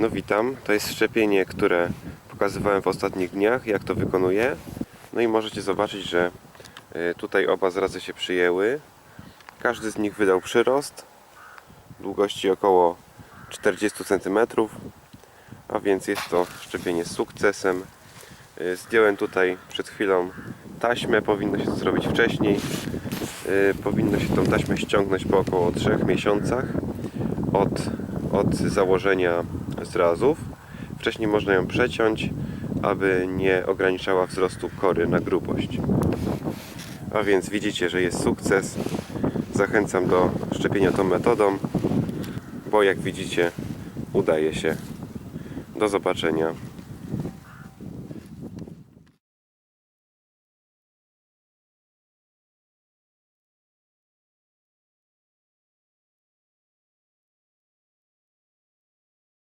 No witam, to jest szczepienie, które pokazywałem w ostatnich dniach, jak to wykonuję. No i możecie zobaczyć, że y, tutaj oba zrazy się przyjęły. Każdy z nich wydał przyrost długości około 40 cm, a więc jest to szczepienie z sukcesem. Y, Zdjąłem tutaj przed chwilą taśmę, powinno się to zrobić wcześniej. Y, Powinno się tą taśmę ściągnąć po około 3 miesiącach od, od założenia zrazów. Wcześniej można ją przeciąć, aby nie ograniczała wzrostu kory na grubość. A więc widzicie, że jest sukces. Zachęcam do szczepienia tą metodą, bo jak widzicie udaje się. Do zobaczenia.